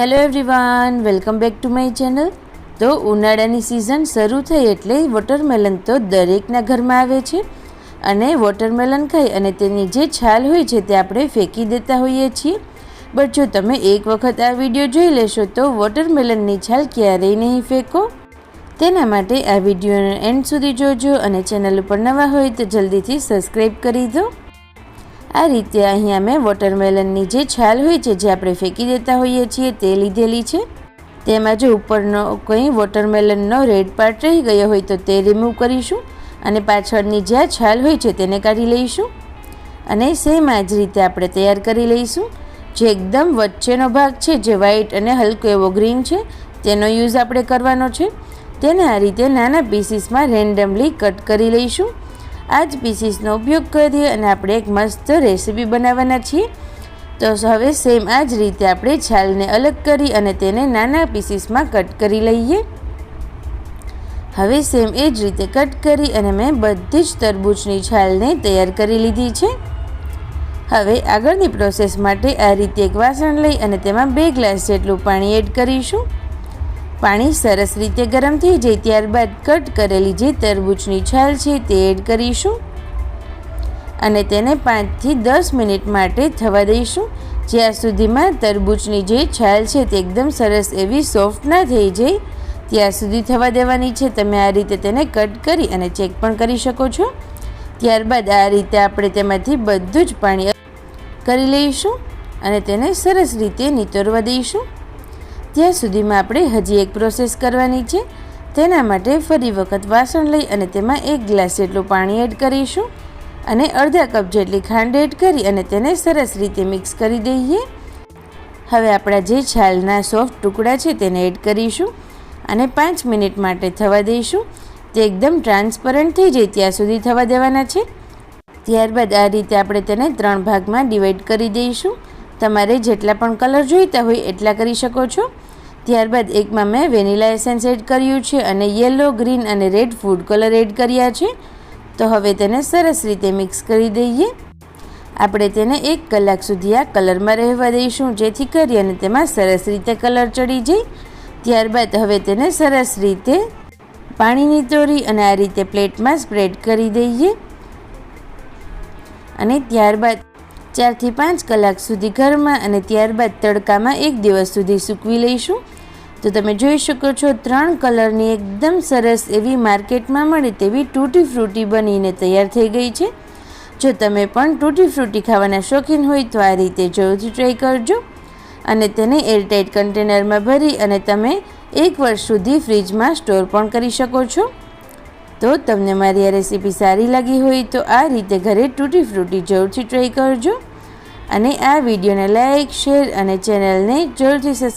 Hello everyone welcome back to my channel તો ઉનાળાની season શરૂ થઈ એટલે વોટરમેલન તો દરેકના ઘરમાં આવે છે. અને વોટરમેલન ખાઈ અને તેની જે છાલ હોય છે તે આપણે ફેંકી દેતા હોઈએ છીએ. બટ જો તમે એક વખત આ વીડિયો જોઈ લેશો તો વોટરમેલનની છાલ ક્યારેય નહીં ફેંકો. તેના માટે આ વિડીયોને એન્ડ સુધી જોજો અને ચેનલ ઉપર નવા હોય તો જલ્દીથી સબસ્ક્રાઈબ કરી દો. આ રીતે અહીંયા મેં વોટરમેલનની જે છાલ હોય છે, જે આપણે ફેંકી દેતા હોઈએ છીએ, તે લીધેલી છે. તેમાં જો ઉપરનો કંઈ વોટરમેલનનો રેડ પાર્ટ રહી ગયો હોય તો તે રિમૂવ કરીશું અને પાછળની જે છાલ હોય છે તેને કાઢી લઈશું. અને સેમ આ જ રીતે આપણે તૈયાર કરી લઈશું. જે એકદમ વચ્ચેનો ભાગ છે, જે વ્હાઈટ અને હલકો એવો ગ્રીન છે, તેનો યુઝ આપણે કરવાનો છે. તેને આ રીતે નાના પીસીસમાં રેન્ડમલી કટ કરી લઈશું. આ જ પીસીસનો ઉપયોગ કરીએ અને આપણે એક મસ્ત રેસીપી બનાવવાના છીએ. તો હવે સેમ આ જ રીતે આપણે છાલને અલગ કરી અને તેને નાના પીસીસમાં કટ કરી લઈએ. હવે સેમ એ જ રીતે કટ કરી અને મેં બધી જ તરબૂચની છાલને તૈયાર કરી લીધી છે. હવે આગળની પ્રોસેસ માટે આ રીતે એક વાસણ લઈ અને તેમાં બે ગ્લાસ જેટલું પાણી એડ કરીશું. પાણી સરસ રીતે ગરમ થઈ જાય ત્યારબાદ કટ કરેલી જે તરબૂચની છાલ છે તે એડ કરીશું અને તેને પાંચથી દસ મિનિટ માટે થવા દઈશું. જ્યાં સુધીમાં તરબૂચની જે છાલ છે તે એકદમ સરસ એવી સોફ્ટ ના થઈ જાય. ત્યાં સુધી થવા દેવાની છે. તમે આ રીતે તેને કટ કરી અને ચેક પણ કરી શકો છો. ત્યારબાદ આ રીતે આપણે તેમાંથી બધું જ પાણી કરી લઈશું અને તેને સરસ રીતે નીતરવા દઈશું. ત્યાં સુધીમાં આપણે હજી એક પ્રોસેસ કરવાની છે. તેના માટે ફરી વખત વાસણ લઈ અને તેમાં એક ગ્લાસ જેટલું પાણી એડ કરીશું અને અડધા કપ જેટલી ખાંડ એડ કરી અને તેને સરસ રીતે મિક્સ કરી દઈએ. હવે આપણા જે છાલના સોફ્ટ ટુકડા છે તેને એડ કરીશું અને પાંચ મિનિટ માટે થવા દઈશું. તે એકદમ ટ્રાન્સપરન્ટ થઈ જાય ત્યાં સુધી થવા દેવાના છે. ત્યારબાદ આ રીતે આપણે તેને ત્રણ ભાગમાં ડિવાઈડ કરી દઈશું. તમારે જેટલા પણ કલર જોઈતા હોય એટલા કરી શકો છો. ત્યારબાદ એકમાં મેં વેનીલા એસેન્સ એડ કર્યું છે અને યલો, ગ્રીન અને રેડ ફૂડ કલર એડ કર્યા છે. તો હવે તેને સરસ રીતે મિક્સ કરી દઈએ. આપણે તેને એક કલાક સુધી આ કલરમાં રહેવા દઈશું, જેથી કરી અને તેમાં સરસ રીતે કલર ચડી જાય. ત્યારબાદ હવે તેને સરસ રીતે પાણીની તોરી અને આ રીતે પ્લેટમાં સ્પ્રેડ કરી દઈએ. અને ત્યારબાદ ચારથી પાંચ કલાક સુધી ઘરમાં અને ત્યારબાદ તડકામાં એક દિવસ સુધી સૂકવી લઈશું. તો તમે જોઈ શકો છો, ત્રણ કલરની એકદમ સરસ એવી માર્કેટમાં મળે તેવી તૂટી ફ્રૂટી બનીને તૈયાર થઈ ગઈ છે. જો તમે પણ તૂટી ફ્રૂટી ખાવાના શોખીન હોય તો આ રીતે જરૂરથી ટ્રાય કરજો અને તેને એરટાઇટ કન્ટેનરમાં ભરી અને તમે એક વર્ષ સુધી ફ્રીજમાં સ્ટોર પણ કરી શકો છો. તો તમને મારી આ રેસીપી સારી લાગી હોય તો આ રીતે ઘરે તૂટી ફ્રૂટી જરૂરથી ટ્રાય કરજો અને આ વિડીયોને લાઇક શેર અને ચેનલને જરૂરથી સબસ્ક્રાઈબ